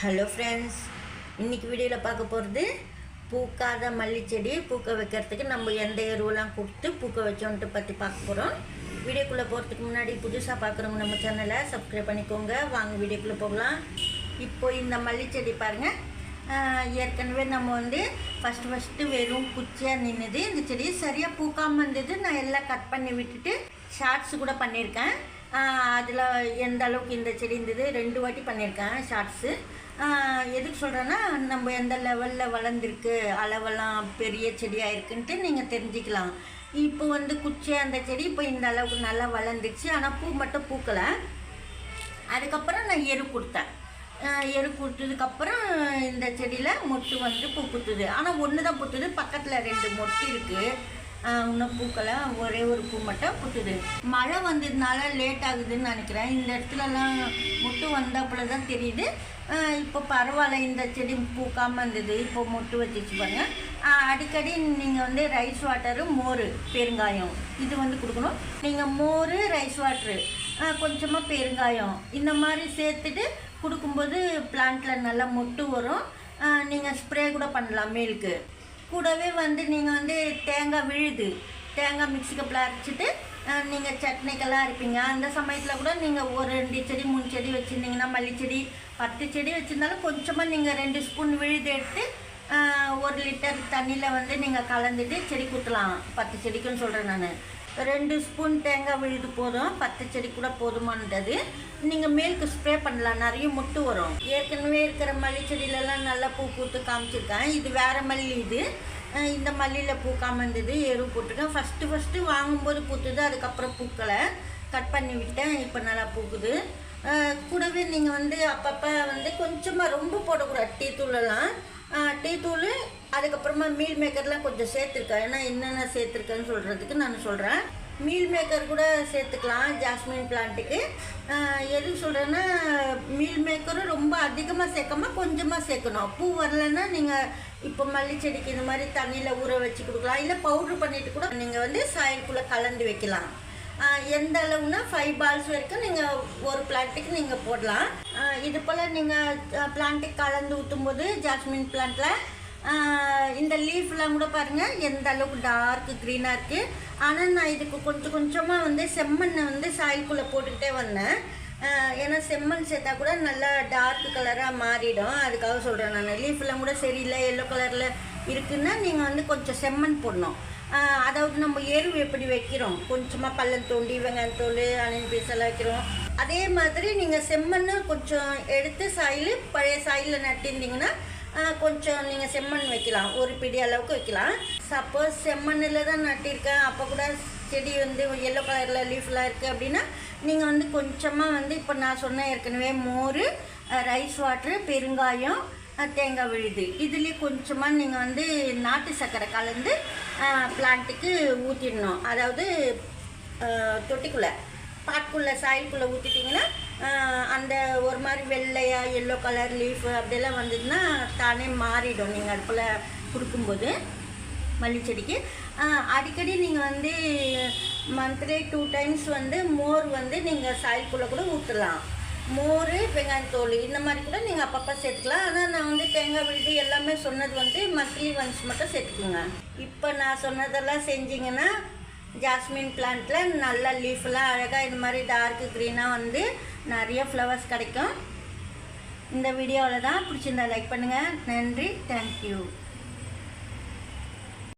Hello friends இன்னைக்கு வீடியோவில் பார்க்க போகிறது பூக்காத மல்லிச்செடி செடி பூக்க வைக்கிறதுக்கு நம்ம எந்த எருவெல்லாம் கொடுத்து பூக்க வச்சோன்ட்டு பற்றி பார்க்க போகிறோம் வீடியோக்குள்ளே போகிறதுக்கு முன்னாடி புதுசாக பார்க்குறவங்க நம்ம சேனலை சப்ஸ்கிரைப் பண்ணிக்கோங்க. வாங்க வீடியோக்குள்ளே போகலாம். இப்போ இந்த மல்லிச்செடி செடி பாருங்கள் ஏற்கனவே நம்ம வந்து ஃபஸ்ட்டு ஃபஸ்ட்டு வெறும் குச்சியாக நின்றுது இந்த செடி சரியாக பூக்காமல் இருந்தது. நான் எல்லாம் கட் பண்ணி விட்டுட்டு ஷார்ட்ஸ் கூட பண்ணியிருக்கேன். அதில் எந்த அளவுக்கு இந்த செடி இருந்தது? ரெண்டு வாட்டி பண்ணியிருக்கேன் ஷார்ட்ஸு எதுக்கு சொல்கிறேன்னா நம்ம எந்த லெவலில் வளர்ந்துருக்கு அளவெல்லாம் பெரிய செடியாக இருக்குன்ட்டு நீங்கள் தெரிஞ்சுக்கலாம். இப்போ வந்து குச்சியாக அந்த செடி இப்போ இந்த அளவுக்கு நல்லா வளர்ந்துச்சு. ஆனால் பூ மட்டும் பூக்கலை. அதுக்கப்புறம் நான் எரு கொடுத்தேன். எரு கொடுத்ததுக்கப்புறம் இந்த செடியில் மொட்டு வந்து பூ பூத்துது ஆனால் ஒன்று தான் பூத்துது. பக்கத்தில் ரெண்டு மொட்டு இருக்குது இன்னும் பூக்களை ஒரே ஒரு பூ மட்டும் பூத்துது. மழை வந்ததுனால லேட் ஆகுதுன்னு நினைக்கிறேன். இந்த இடத்துலலாம் மொட்டு வந்தாப்புல தான் தெரியுது. இப்போ பரவாயில்ல இந்த செடி பூக்காமல் இருந்தது. இப்போ மொட்டு வச்சிச்சு பாருங்க. அடிக்கடி நீங்கள் வந்து ரைஸ் வாட்டரு மோர் பெருங்காயம் இது வந்து கொடுக்கணும். நீங்கள் மோர் ரைஸ் வாட்ரு கொஞ்சமாக பெருங்காயம் இந்த மாதிரி சேர்த்துட்டு கொடுக்கும்போது பிளான்ட்டில் நல்லா மொட்டு வரும். நீங்கள் ஸ்ப்ரே கூட பண்ணலாம் மேலுக்கு கூடவே வந்து நீங்கள் வந்து தேங்காய் விழுது. தேங்காய் மிக்ஸி கப்பில் அரைச்சிட்டு நீங்கள் சட்னிக்கெல்லாம் அரைப்பீங்க. அந்த சமயத்தில் கூட நீங்கள் ஒரு ரெண்டு செடி மூணு செடி வச்சுருந்தீங்கன்னா மல்லி செடி பத்து செடி வச்சுருந்தாலும் கொஞ்சமாக நீங்கள் ரெண்டு ஸ்பூன் விழுது எடுத்து ஒரு லிட்டர் தண்ணியில் வந்து நீங்கள் கலந்துட்டு செடி குத்தலாம். பத்து செடிக்குன்னு சொல்கிறேன் நான். ரெண்டு ஸ்பூன் தேங்காய் விழுது போதும். பத்து செடி கூட போதுமானது. நீங்கள் மேலுக்கு ஸ்ப்ரே பண்ணலாம். நிறைய முட்டு வரும். ஏற்கனவே இருக்கிற மல்லி செடியிலலாம் நல்லா பூ பூத்து காமிச்சிருக்கேன். இது வேறு மல்லி இது. இந்த மல்லியில் பூக்காமல் இருந்தது எரு போட்டிருக்கேன் ஃபஸ்ட்டு ஃபஸ்ட்டு வாங்கும்போது பூத்துது அதுக்கப்புறம் பூக்களை கட் பண்ணி விட்டேன் இப்போ நல்லா பூக்குது. கூடவே நீங்கள் வந்து அப்பப்போ வந்து கொஞ்சமாக ரொம்ப போடக்கூடாது டீ தூளெல்லாம் டீ தூள் அதுக்கப்புறமா மீல் மேக்கர்லாம் கொஞ்சம் சேர்த்துருக்கேன். ஏன்னா என்னென்ன சேர்த்துருக்கேன்னு சொல்கிறதுக்கு நான் சொல்கிறேன் மீல் மேக்கர் கூட சேர்த்துக்கலாம் ஜாஸ்மின் பிளான்ட்டுக்கு. எது சொல்கிறேன்னா மீல் மேக்கரும் ரொம்ப அதிகமாக சேர்க்காம கொஞ்சமாக சேர்க்கணும். பூ வரலன்னா நீங்கள் இப்போ மல்லி செடிக்கு இந்த மாதிரி தண்ணியில் ஊற வச்சு கொடுக்கலாம். இல்லை பவுட்ரு பண்ணிட்டு கூட நீங்கள் வந்து சாயலுக்குள்ளே கலந்து வைக்கலாம். எந்த அளவுனா ஃபைவ் பால்ஸ் வரைக்கும் நீங்கள் ஒரு பிளான்ட்டுக்கு நீங்கள் போடலாம். இது போல் நீங்கள் பிளான்ட்டுக்கு கலந்து ஊற்றும் போது ஜாஸ்மின் பிளான்ட்டில் இந்த லீஃப்லாம் கூட பாருங்கள் எந்த அளவுக்கு டார்க் க்ரீனாக இருக்குது ஆனால் நான் இதுக்கு கொஞ்சம் கொஞ்சமாக வந்து செம்மண்ணை வந்து சாயலுக்குள்ளே போட்டுக்கிட்டே வந்தேன். ஏன்னா செம்மண் சேர்த்தா கூட நல்லா டார்க் கலராக மாறிடும். அதுக்காக சொல்கிறேன் நான். லீஃப்லாம் கூட சரியில்லை எல்லோ கலரில் இருக்குன்னா நீங்கள் வந்து கொஞ்சம் செம்மண் போடணும். அதாவது நம்ம எரு எப்படி வைக்கிறோம்? கொஞ்சமாக பள்ளம் தோண்டி வெங்காயம் தோல் அணில் பீசெல்லாம் வைக்கிறோம். அதே மாதிரி நீங்கள் செம்மண்ணு கொஞ்சம் எடுத்து சாயில் பழைய சாயிலில் நட்டிருந்தீங்கன்னா கொஞ்சம் நீங்கள் செம்மண் வைக்கலாம். ஒரு பிடி அளவுக்கு வைக்கலாம். சப்போஸ் செம்மண்ணில் தான் நட்டிருக்கேன். அப்போ கூட செடி வந்து எல்லோ கலரில் லீஃப்லாம் இருக்குது அப்படின்னா நீங்கள் வந்து கொஞ்சமாக வந்து இப்போ நான் சொன்ன ஏற்கனவே மோர் ரைஸ் வாட்ரு பெருங்காயம் தேங்காய் விழுது. இதுலேயே கொஞ்சமாக நீங்கள் வந்து நாட்டு சர்க்கரை கலந்து பிளான்ட்டுக்கு ஊற்றிடணும் அதாவது தொட்டிக்குள்ளே பாட்டுக்குள்ளே சாயலுக்குள்ளே ஊற்றிட்டிங்கன்னா அந்த ஒரு மாதிரி வெள்ளையாக எல்லோ கலர் லீஃப் அப்படியெல்லாம் வந்ததுன்னா தானே மாறிடும் நீங்கள் அடுப்பில் கொடுக்கும்போது மல்லி செடிக்கு அடிக்கடி நீங்கள் வந்து மந்த்லி டூ டைம்ஸ் வந்து மோர் வந்து நீங்கள் சாயல்குள்ளே கூட ஊற்றலாம் மோர் வெங்காயத்தோல் இந்த மாதிரி கூட நீங்கள் அப்பப்போ சேர்த்துக்கலாம். ஆனால் நான் வந்து தேங்காய் விழுது எல்லாமே சொன்னது வந்து மந்த்லி ஒன்ஸ் மட்டும் சேர்த்துக்குங்க. இப்போ நான் சொன்னதெல்லாம் செஞ்சிங்கன்னா ஜாஸ்மின் பிளான்ட்டில் நல்ல லீஃபெல்லாம் அழகாக இது மாதிரி டார்க் க்ரீனாக வந்து நிறைய ஃப்ளவர்ஸ் கிடைக்கும். இந்த வீடியோவில் தான் பிடிச்சிருந்தா லைக் பண்ணுங்கள் நன்றி. தேங்க்யூ